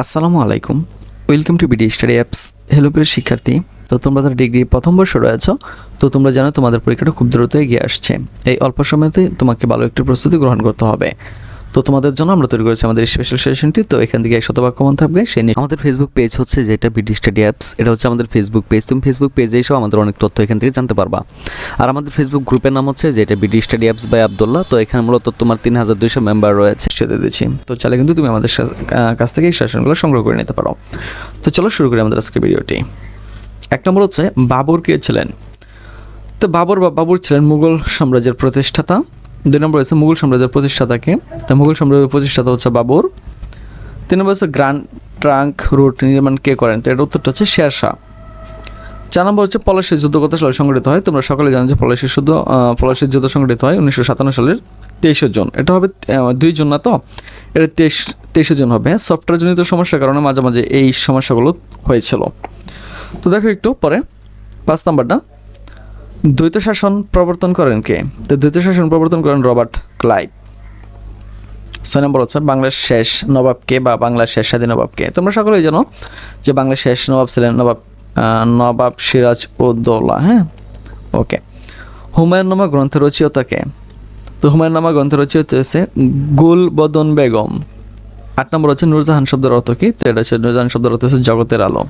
আসসালামু আলাইকুম। Welcome to BD study apps hello প্রিয় শিক্ষার্থী। তো তোমরা তার ডিগ্রি প্রথম বর্ষ রয়েছ, তো তোমরা জানো তোমাদের পরীক্ষাটা খুব দ্রুত এগিয়ে আসছে। এই অল্প সময়তে তোমাকে ভালো একটি প্রস্তুতি গ্রহণ করতে হবে। তো তোমাদের জন্য আমরা তৈরি করেছি আমাদের স্পেশাল সেশনটি তো এখান থেকে এক শতবাক্য মন থাকবে সেই নিয়ে আমাদের ফেসবুক পেজ হচ্ছে যেটা বিডি স্টাডি অ্যাপস এটা হচ্ছে আমাদের ফেসবুক পেজ তুমি ফেসবুক পেজে এসেও আমাদের অনেক তথ্য এখান থেকে জানতে পারবা। আর আমাদের ফেসবুক গ্রুপের নাম হচ্ছে যেটা BD study apps by Abdullah তো এখানে মূলত তোমার তিন হাজার দুইশো মেম্বার রয়েছে সেটা দিচ্ছি। তো চাইলে কিন্তু তুমি আমাদের কাছ থেকে এই সেশনগুলো সংগ্রহ করে নিতে পারো। তো চলো শুরু করি আমাদের আজকে ভিডিওটি এক নম্বর হচ্ছে, বাবর কে ছিলেন? তো বাবর বা বাবর ছিলেন মুঘল সাম্রাজ্যের প্রতিষ্ঠাতা। দুই নম্বর হচ্ছে মুঘল সাম্রাজ্যের প্রতিষ্ঠাতাকে। তো মুঘল সাম্রাজ্যের প্রতিষ্ঠাতা হচ্ছে বাবর। তিন নম্বর হচ্ছে গ্র্যান্ড ট্রাঙ্ক রুট নির্মাণ কে করেন? তো এর উত্তরটা হচ্ছে শেরশাহ চার নম্বর হচ্ছে পলাশির যুদ্ধ কত সালে সংগঠিত হয়? তোমরা সকলে জানো যে পলাশির যুদ্ধ পলাশির যুদ্ধ সংগঠিত হয় উনিশশো সাতান্ন সালের তেইশে জন। এটা হবে দুই জন না তো? এটা তেইশ, তেইশে জন হবে সফটওয়্যারজনিত সমস্যার কারণে মাঝে মাঝে এই সমস্যাগুলো হয়েছিল। তো দেখো একটু পরে, পাঁচ নাম্বারটা। দ্বৈত শাসন প্রবর্তন করেন কে? তো দ্বৈত শাসন প্রবর্তন করেন রবার্ট ক্লাইভ। ছয় নম্বর হচ্ছে বাংলার শেষ নবাব কে বা বাংলার শেষ স্বাধীন নবাব কে? তোমরা সকলেই জানো যে বাংলার শেষ নবাব ছিলেন নবাব নবাব সিরাজ উদ্দৌলা হ্যাঁ? ওকে। হুমায়ুন নামা গ্রন্থের কে? তো হুমায়ুন নামা গ্রন্থের রচয়িতা হচ্ছে গুলবদন বেগম। আট নম্বর হচ্ছে নূরজাহান শব্দের অর্থ কি? তো এটা হচ্ছে নূরজাহান শব্দের অর্থ হচ্ছে জগতের আলো।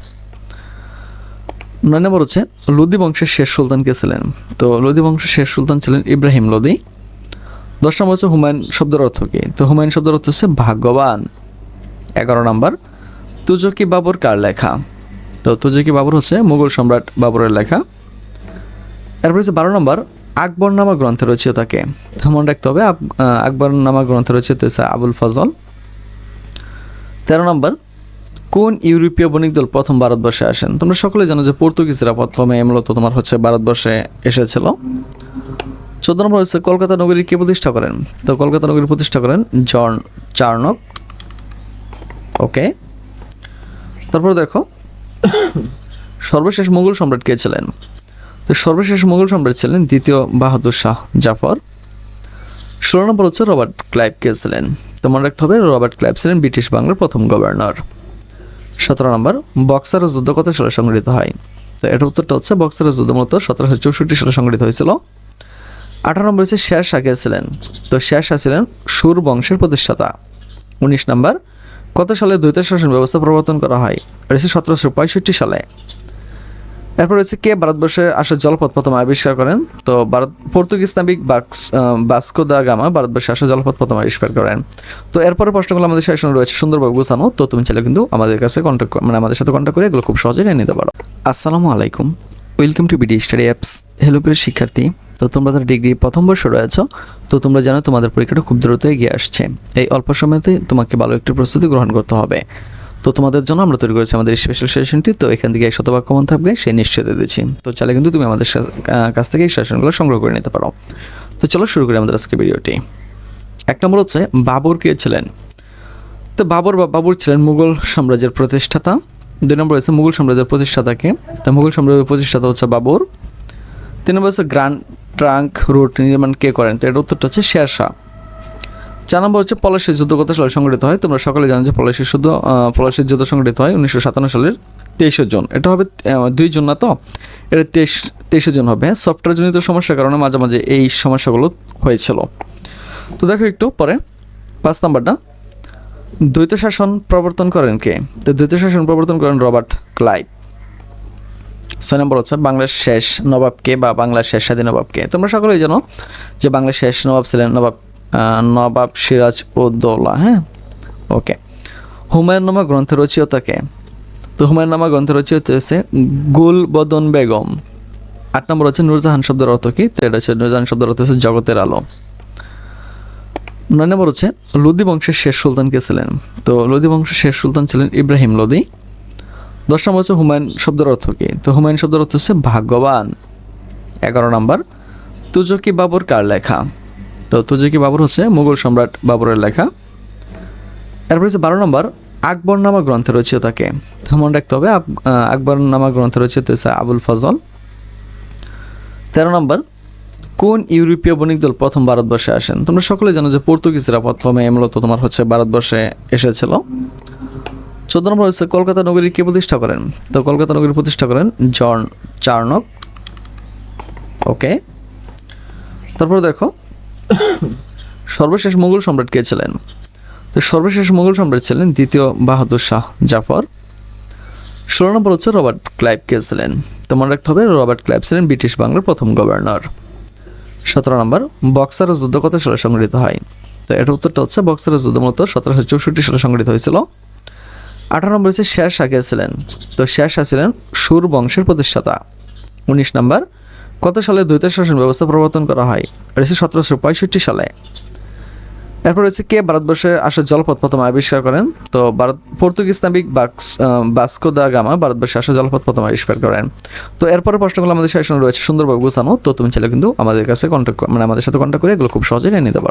নয় নম্বর হচ্ছে লোদি বংশের শেষ সুলতান কে ছিলেন? তো লোদি বংশের শেষ সুলতান ছিলেন ইব্রাহিম লোদি। দশ নম্বর হচ্ছে হুমায়ুন শব্দের অর্থ কি? তো হুমায়ুন শব্দের অর্থ হচ্ছে ভাগ্যবান। এগারো নম্বর, তুজকি বাবর কার লেখা? তো তুজকি বাবর হচ্ছে মুঘল সম্রাট বাবরের লেখা। এরপর হচ্ছে বারো নম্বর, আকবর নামা গ্রন্থের রচয়িতাকে। তো মনে রাখতে হবে আকবর নামা গ্রন্থের রচয়িতা হচ্ছে আবুল ফজল। তেরো নম্বর কোন ইউরোপীয় বণিক দল প্রথম ভারতবর্ষে আসেন? তোমরা সকলে জানো যে পর্তুগিজরা প্রথমে মূলত তোমার হচ্ছে ভারতবর্ষে এসেছিল। চোদ্দ নম্বর হচ্ছে কলকাতা নগরী কে প্রতিষ্ঠা করেন? তো কলকাতা নগরী প্রতিষ্ঠা করেন জন চার্নক ওকে তারপর দেখো, সর্বশেষ মুঘল সম্রাট কে ছিলেন? তো সর্বশেষ মুঘল সম্রাট ছিলেন দ্বিতীয় বাহাদুর শাহ জাফর। ষোলো নম্বর হচ্ছে রবার্ট ক্লাইভ কে ছিলেন? তো মনে রাখতে হবে রবার্ট ক্লাইভ ছিলেন ব্রিটিশ বাংলার প্রথম গভর্নর। সতেরো নম্বর বক্সার যুদ্ধ কত সালে সংগঠিত হয়? তো এটার উত্তরটা হচ্ছে বক্সারের যুদ্ধ মূলত সতেরোশো চৌষট্টি সালে সংগঠিত হয়েছিল। আঠারো নম্বর হচ্ছে শের শাহ ছিলেন তো শের শাহ ছিলেন সুর বংশের প্রতিষ্ঠাতা। উনিশ নম্বর, কত সালে দ্বৈত শাসন ব্যবস্থা প্রবর্তন করা হয়? এটা হচ্ছে সতেরোশো পঁয়ষট্টি সালে। এরপর হচ্ছে কে? ভারতবর্ষে আসার জলপথ প্রথম আবিষ্কার করেন। তো ভারত, পর্তুগিজ নাবিক বাস্কো দা গামা ভারতবর্ষে আসার জলপথ প্রথম আবিষ্কার করেন। তো এরপরে প্রশ্নগুলো আমাদের সেশনে রয়েছে সুন্দরভাবে গোছানো। তো তুমি চাইলে কিন্তু আমাদের কাছে কন্ট্যাক্ট মানে আমাদের সাথে কন্ট্যাক্ট করে এগুলো খুব সহজেই নিয়ে নিতে পারো। আসসালামু আলাইকুম। Welcome to BD study apps hello প্রিয় শিক্ষার্থী। তো তোমরা তার ডিগ্রি প্রথম বর্ষ রয়েছ। তো তোমরা জানো তোমাদের পরীক্ষাটা খুব দ্রুত এগিয়ে আসছে। এই অল্প সময়তে তোমাকে ভালো একটি প্রস্তুতি গ্রহণ করতে হবে। তো তোমাদের জন্য আমরা তৈরি করেছি আমাদের স্পেশাল সেশনটি তো এখান থেকে এক শতবাক্য মন থাকবে সেই নিশ্চয় দিয়ে দিচ্ছি। তো চাইলে কিন্তু তুমি আমাদের কাছ থেকে এই সেশনগুলো সংগ্রহ করে নিতে পারো। তো চলো শুরু করি আমাদের আজকে ভিডিওটি এক নম্বর হচ্ছে, বাবর কে ছিলেন? তো বাবর বা বাবর ছিলেন মুঘল সাম্রাজ্যের প্রতিষ্ঠাতা। দুই নম্বর হচ্ছে, মুঘল সাম্রাজ্যের প্রতিষ্ঠাতাকে তো মুঘল সাম্রাজ্যের প্রতিষ্ঠাতা হচ্ছে বাবর। তিন নম্বর হচ্ছে গ্র্যান্ড ট্রাঙ্ক রুট নির্মাণ কে করেন? তো এর উত্তরটা হচ্ছে শেরশাহ চার নম্বর হচ্ছে পলাশির যুদ্ধ কত সালে সংগঠিত হয়। তোমরা সকলে জানো যে পলাশির আহ, পলাশির যুদ্ধ সংগঠিত হয় উনিশশো সাতান্ন সালের তেইশে জন। এটা হবে দুই জন না তো? এটা তেইশ তেইশে জন হবে হ্যাঁ? সফটওয়্যারজনিত সমস্যার কারণে মাঝে মাঝে এই সমস্যাগুলো হয়েছিল। তো দেখো একটু পরে পাঁচ নাম্বারটা। দ্বৈত শাসন প্রবর্তন করেন কে? তো দ্বৈত শাসন প্রবর্তন করেন রবার্ট ক্লাইভ। ছয় নম্বর হচ্ছে বাংলার শেষ নবাবকে বা বাংলার শেষ স্বাধীন নবাবকে। তোমরা সকলেই জানো যে বাংলার শেষ নবাব ছিলেন নবাব নবাব সিরাজ উদ্দৌলা হ্যাঁ? ওকে হুমায়ুন নামা গ্রন্থের রচয়িতা কে? তো হুমায়ুন নামা গ্রন্থের রচয়িতা হচ্ছে গুলবদন বেগম। আট নম্বর হচ্ছে নূরজাহান শব্দের অর্থ কি? তো এটা হচ্ছে নূরজাহান শব্দের অর্থ হচ্ছে জগতের আলো। নয় নম্বর হচ্ছে লোদি বংশের শেষ সুলতান কে ছিলেন? তো লোদি বংশের শেষ সুলতান ছিলেন ইব্রাহিম লোদি। দশ নম্বর হচ্ছে হুমায়ুন শব্দের অর্থ কি? তো হুমায়ুন শব্দের অর্থ হচ্ছে ভাগ্যবান। এগারো নম্বর, তুজকি বাবর কার লেখা? তো তুজকি বাবর হচ্ছে মুঘল সম্রাট বাবরের লেখা। এরপর হচ্ছে বারো নম্বর আকবর নামা গ্রন্থের রচয়িতাকে তো মনে রাখতে হবে আব- আহ, আকবর নামা গ্রন্থের রচয়িতা হচ্ছে আবুল ফজল। তেরো নম্বর কোন ইউরোপীয় বণিক দল প্রথম ভারতবর্ষে আসেন? তোমরা সকলে জানো যে পর্তুগিজরা প্রথমে মূলত তোমার হচ্ছে ভারতবর্ষে এসেছিল। চোদ্দ নম্বর হচ্ছে কলকাতা নগরী কে প্রতিষ্ঠা করেন? তো কলকাতা নগরী প্রতিষ্ঠা করেন জন চার্নক ওকে। তারপর দেখো সর্বশেষ মুঘল সম্রাট কে ছিলেন? তো সর্বশেষ মুঘল সম্রাট ছিলেন দ্বিতীয় বাহাদুর শাহ জাফর। ষোলো নম্বর হচ্ছে রবার্ট ক্লাইভ কে ছিলেন? তো মনে রাখতে হবে রবার্ট ক্লাইভ ছিলেন ব্রিটিশ বাংলার প্রথম গভর্নর। সতেরো নম্বর, বক্সার যুদ্ধ কত সালে সংগঠিত হয়? তো এটার উত্তরটা হচ্ছে বক্সার যুদ্ধ মূলত সতেরোশো চৌষট্টি সালে সংগঠিত হয়েছিল। আঠারো নম্বর হচ্ছে শের শাহ ছিলেন? তো শের শাহ ছিলেন সুর বংশের প্রতিষ্ঠাতা। উনিশ নম্বর কত সালে দ্বৈত শাসন ব্যবস্থা প্রবর্তন করা হয়? রয়েছে সতেরোশো পঁয়ষট্টি সালে। এরপর রয়েছে কে ভারতবর্ষে আসার জলপথ প্রথম আবিষ্কার করেন? তো ভারত, পর্তুগিজ নাবিক বাস্কো দা গামা ভারতবর্ষে আসা জলপথ প্রথম আবিষ্কার করেন। তো এরপরে প্রশ্নগুলো আমাদের সেশনে রয়েছে সুন্দরভাবে গোছানো তো তুমি চাইলে কিন্তু আমাদের কাছে কন্ট্যাক্ট মানে আমাদের সাথে কন্ট্যাক্ট করে এগুলো খুব সহজেই নিতে পারো।